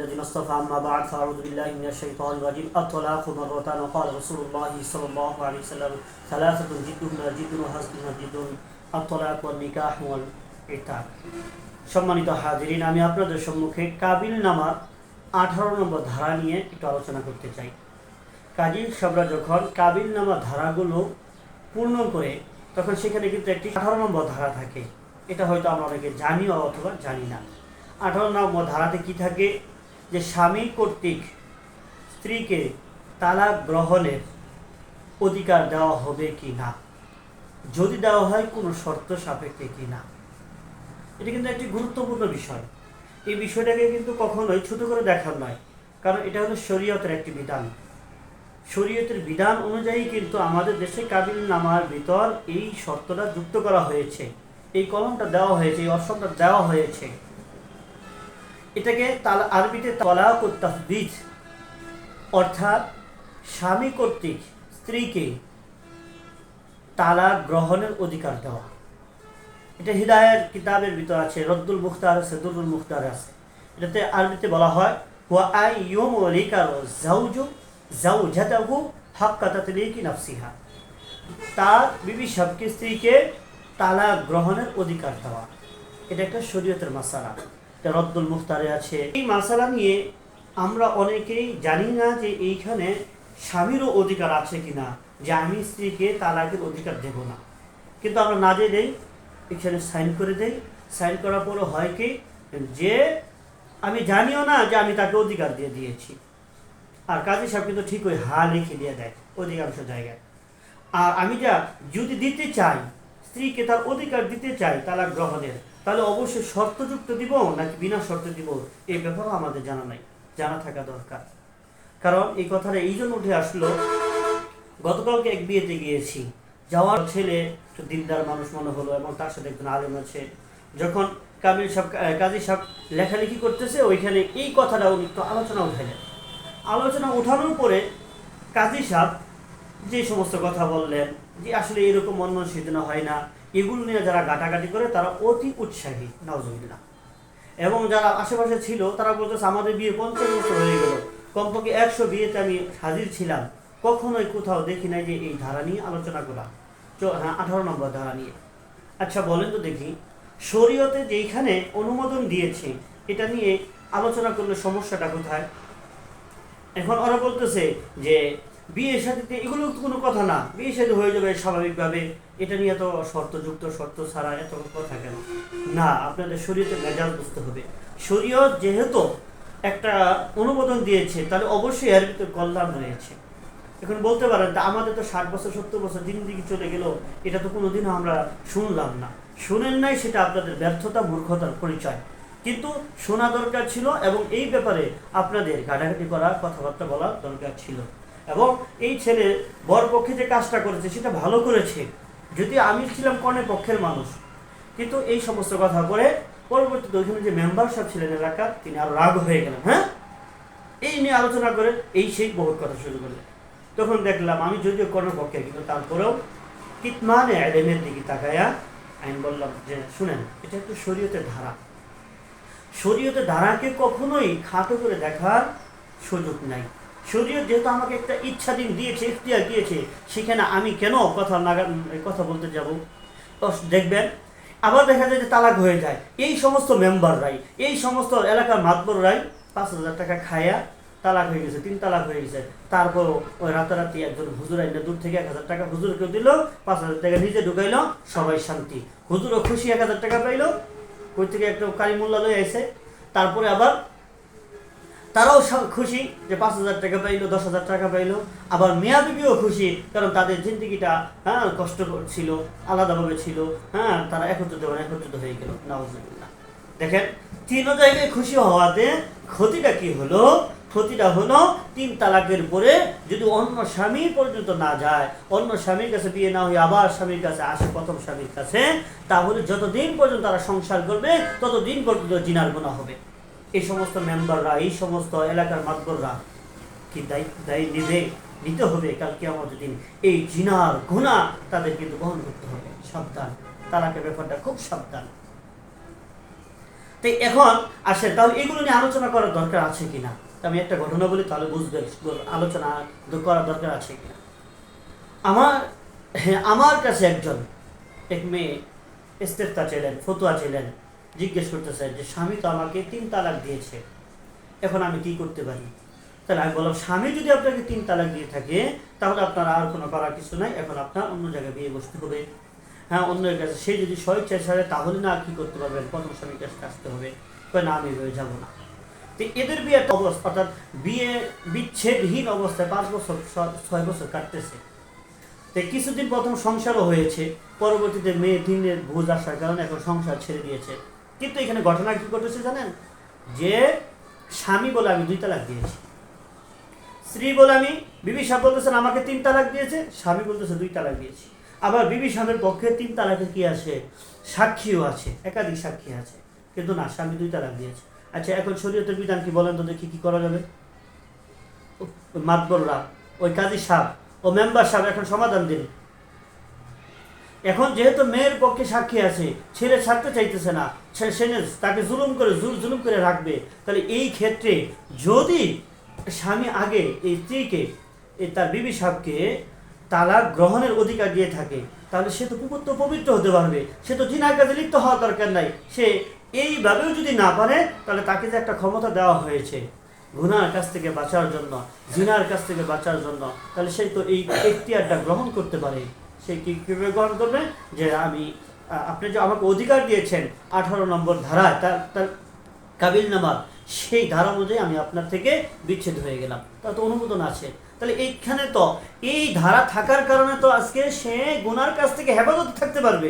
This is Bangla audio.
الذين اصطفى أما بعد فأعوذ بالله من الشيطان الرجيم الطلاق مرتان وقال رسول الله صلى الله عليه وسلم ثلاثة جدهن جد وهزلهن جد الطلاق والنكاح والعتاق সম্মানিত হাজিরিন আমি আপনাদের সম্মুখে কাবিল নামার আঠারো নম্বর ধারা নিয়ে একটু আলোচনা করতে চাই কাজী সবরা যখন কাবিল নামা ধারাগুলো পূর্ণ করে তখন সেখানে কিন্তু একটি আঠারো নম্বর ধারা থাকে এটা হয়তো আমরা অনেকে জানিও অথবা জানি না আঠারো নম্বর ধারাতে কি থাকে যে স্বামী কর্তৃক স্ত্রীকে তালাক গ্রহণের অধিকার দেওয়া হবে কি না? যদি দেওয়া হয়, কোনো শর্ত সাপেক্ষে কি না? এটা কিন্তু একটি গুরুত্বপূর্ণ বিষয়। এই বিষয়টাকে কিন্তু কখনোই ছোট করে দেখার নয়, কারণ এটা হলো শরীয়তের একটি বিধান। শরীয়তের বিধান অনুযায়ী কিন্তু আমাদের দেশে কাবিল নামার ভিতর এই শর্তটা যুক্ত করা হয়েছে। এই কলমটা দেওয়া হয়েছে, এই অপশনটা দেওয়া হয়েছে। এটাকে তাল আরবিতে তলাক তাফবিজ অর্থাৎ স্বামী কর্তৃক স্ত্রীকে তালাক গ্রহণের অধিকার দেওয়া। এটা হৃদায়ের কিতাবের ভিতর আছে, রদ্দুল মুখতার আছে, দুরুল মুখতার আছে। এটাতে আরবিতে বলা হয়, হুয়া আই ইয়ুম ওয়ালিকার জাউজু জাউজাতাহু হাক্কা তাতলিকি নাফসিহা। তার বিবি সবকে স্ত্রীকে তালাক গ্রহণের অধিকার দেওয়া। এটা একটা শরীয়তের মাসালা। রদ্দুল মুখতারে আছে। এই মাসালা নিয়ে আমরা অনেকেই জানি না যে এইখানে স্বামীরও অধিকার আছে কিনা, যে আমি স্ত্রীকে তালাকের অধিকার দেব না। কিন্তু আমরা না দিয়ে দেই, এখানে সাইন করে দেই। সাইন করার পরে হয় কি, যে আমি জানিও না যে আমি তাকে অধিকার দিয়ে দিয়েছি। আর কাজী সাহেব কিন্তু ঠিক ওই হা লিখে দিয়ে দেয়, অধিকাংশ জায়গায়। আর আমি যা যদি দিতে চাই, স্ত্রীকে তার অধিকার দিতে চাই, তালাক গ্রহণের তাহলে অবশ্যই শর্তযুক্ত দিব নাকি বিনা শর্ত দিব? এই ব্যাপারও আমাদের জানা নাই, জানা থাকা দরকার। কারণ এই কথাটা এই জন্য উঠে আসলো, গতকালকে এক বিয়েতে গিয়েছি, যাওয়ার ছেলে দিনদার মানুষ মনে হলো এবং তার সাথে একজন আলেম আছে। যখন কাবিল সাহেব কাজী সাহেব লেখালেখি করতেছে, ওইখানে এই কথাটা উনি একটু আলোচনা উঠাইলেন। আলোচনা উঠানোর পরে কাজী সাহেব যে সমস্ত কথা বললেন, যে আসলে এরকম অন্য সেদিন হয় না এগুলো নিয়ে যারা গাটাগাটি করে, তারা অতি উৎসাহী নজরুল্লাহ এবং যারা আশেপাশে ছিল, তারা বলতেছে, আমাদের বিয়ে পঞ্চাশ বছর হয়ে গেল। কমপক্ষে একশো বিয়েতে আমি হাজির ছিলাম। কখনোই কোথাও দেখি নাই যে এই ধারা নিয়ে আলোচনা করা। হ্যাঁ আঠারো নম্বর ধারা নিয়ে। আচ্ছা বলেন তো দেখি। শরীয়তে যেইখানে অনুমোদন দিয়েছে, এটা নিয়ে আলোচনা করলে সমস্যাটা কোথায়? এখন ওরা বলতেছে যে বিয়ের সাথে এগুলো কোনো কথা না। বিয়ের সাথে হয়ে যাবে স্বাভাবিকভাবে। এটা নিয়ে তো শর্তযুক্ত, শর্ত ছাড়া এত কথা কেন? না, আপনাদের শরীয়তে মেজাজ বুঝতে হবে। শরীয়ত যেহেতু একটা অনুমোদন দিয়েছে, তাহলে অবশ্যই এর ভিতরে কল্যাণ রয়েছে। এখন বলতে পারেন আমাদের তো ষাট বছর, সত্তর বছর দিন দিকে চলে গেল, এটা তো কোনোদিনও আমরা শুনলাম না। শুনেন নাই সেটা আপনাদের ব্যর্থতা, মূর্খতার পরিচয়। কিন্তু শোনা দরকার ছিল এবং এই ব্যাপারে আপনাদের ঘাটাঘাটি করার কথাবার্তা বলা দরকার ছিল। এবং এই ছেলে বর পক্ষে যে কাজটা করেছে, সেটা ভালো করেছে। যদি আমি ছিলাম কর্ণের পক্ষের মানুষ। কিন্তু এই সমস্ত কথা করে পরবর্তীতে ওইখানে যে মেম্বার সাহেব ছিলেন এলাকার, তিনি আরও রাগ হয়ে গেলেন হ্যাঁ? এই নিয়ে আলোচনা করে এই সেই বহুত কথা শুরু করলেন। তখন দেখলাম আমি যদিও কর্ণের পক্ষে, কিন্তু তারপরেও কিতমানে আলেমের দিকে তাকায়া আমি বললাম যে, শুনেন, এটা একটু শরীয়তের ধারা। শরীয়তের ধারাকে কখনোই খাটো করে দেখার সুযোগ নাই। শরীয়ত যেহেতু আমাকে একটা ইচ্ছা দিন দিয়েছে, ইখতিয়ার দিয়েছে, সেখানে আমি কেন কথা নাগা কথা বলতে যাব? দেখবেন, আবার দেখা যায় যে তালাক হয়ে যায়। এই সমস্ত মেম্বাররাই, এই সমস্ত এলাকার মাতবররাই পাঁচ হাজার টাকা খায়া তালাক হয়ে গেছে, তিন তালাক হয়ে গেছে। তারপর ওই রাতারাতি একজন হুজুর আইনে দূর থেকে এক হাজার টাকা হুজুরকে দিল, পাঁচ হাজার টাকা নিজে ঢুকাইলো, সবাই শান্তি। হুজুরও খুশি এক হাজার টাকা পাইলো। কই থেকে একটা কারিমুল্লা লয়ে আইসে তারপরে আবার তারাও খুশি যে পাঁচ হাজার টাকা পাইলো, দশ হাজার টাকা পাইলো। আবার মেয়া বিবিও খুশি, কারণ তাদের জিন্দিগিটা হ্যাঁ কষ্ট ছিল, আলাদাভাবে ছিল হ্যাঁ তারা একত্রিত একত্রিত হয়ে গেল। নাউজুবিল্লাহ। দেখেন, তিন জায়গায় খুশি হওয়াতে ক্ষতিটা কি হলো? ক্ষতিটা হলো তিন তালাকের পরে যদি অন্য স্বামী পর্যন্ত না যায়, অন্য স্বামীর কাছে বিয়ে না হয়ে আবার স্বামীর কাছে আসে, প্রথম স্বামীর কাছে, তাহলে যতদিন পর্যন্ত তারা সংসার করবে, ততদিন পর্যন্ত জিনার গোনা হবে। এই সমস্ত মেম্বাররা, এই সমস্ত এলাকার মাতবররা কি দায়ী দায়ী নিবে, নিতে হবে কালকে আমাদের দিন। এই জিনার গুণা তাদের কিন্তু বহন করতে হবে। সাবধান। তালাকের ব্যাপারটা খুব সাবধান। তাই এখন আসে তাহলে এগুলো নিয়ে আলোচনা করার দরকার আছে কিনা? আমি একটা ঘটনা বলি, তাহলে বুঝবে আলোচনা করার দরকার আছে কিনা? আমার হ্যাঁ আমার কাছে একজন, এক মেয়ে, ইস্তেফতা চাইলেন, ফতুয়া চাইলেন। জিজ্ঞেস করতেছে যে, স্বামী তো আমাকে তিন তালাক দিয়েছে। এখন আমি কি করতে পারি? তাহলে আমি বললাম, স্বামী যদি আপনাকে তিন তালাক দিয়ে থাকে, তাহলে আপনার আর কোনো করার কিছু নাই। এখন আপনার অন্য জায়গায় বিয়ে বসতে হবে। হ্যাঁ অন্যের কাছে সে যদি স্বেচ্ছায় ছাড়ে, তাহলে না কি করতে পারবেন প্রথম স্বামীর কাছে আসতে হবে। না, আমি হয়ে যাব না। তো এদের বিয়ে একটা অবস্থা, অর্থাৎ বিয়ে বিচ্ছেদহীন অবস্থায় পাঁচ বছর, ছয় বছর কাটতেছে। তো কিছুদিন প্রথম সংসারও হয়েছে। পরবর্তীতে মেয়ে দিনের ভোজ আসার কারণে এখন সংসার ছেড়ে দিয়েছে। কিন্তু এখানে ঘটনা কি ঘটেছে জানেন? যে স্বামী বলে আমি দুই তালাক দিয়েছি। স্ত্রী বলে আমি, বিবি সাহেব বলতেছেন আমাকে তিন তালাক দিয়েছে। স্বামী বলতেছে, দুই তালাক দিয়েছি। আবার বিবি সাহেবের পক্ষে তিন তালাকে কি আছে? সাক্ষীও আছে, একাধিক সাক্ষী আছে। কিন্তু না, স্বামী দুই তালাক দিয়েছে। আচ্ছা এখন শরীয়তের বিধান কি বলেন তো দেখি কি করা যাবে? মাতবররা ওই কাজী সাহেব, ও মেম্বার সাহেব এখন সমাধান দিন। এখন যেহেতু মেয়ের পক্ষে সাক্ষী আছে, ছেলে ছাড়তে চাইতেছে না, সে- তাকে জুলুম করে, জুল জুলুম করে রাখবে, তাহলে এই ক্ষেত্রে যদি স্বামী আগে এই স্ত্রীকে তার বিবি সাহেবকে তালাক গ্রহণের অধিকার দিয়ে থাকে, তাহলে সে তো পুকুর তো পবিত্র হতে পারবে। সে তো জিনার কাজে লিপ্ত হওয়া দরকার নাই। সে এইভাবেও যদি না পারে, তাহলে তাকে যে একটা ক্ষমতা দেওয়া হয়েছে, গুনার কাছ থেকে বাঁচার জন্য, জিনার কাছ থেকে বাঁচার জন্য, তাহলে সে তো এই এখতিয়ারটা গ্রহণ করতে পারে। সে কীভাবে গ্রহণ করবে? যে আমি আপনি যে আমাকে অধিকার দিয়েছেন আঠারো নম্বর ধারায়, তার তার কাবিল নামার সেই ধারা অনুযায়ী আমি আপনার থেকে বিচ্ছেদ হয়ে গেলাম। তার তো অনুমোদন আছে। তাহলে এইখানে তো, এই ধারা থাকার কারণে তো আজকে সে গুনার কাছ থেকে হেফাজত থাকতে পারবে।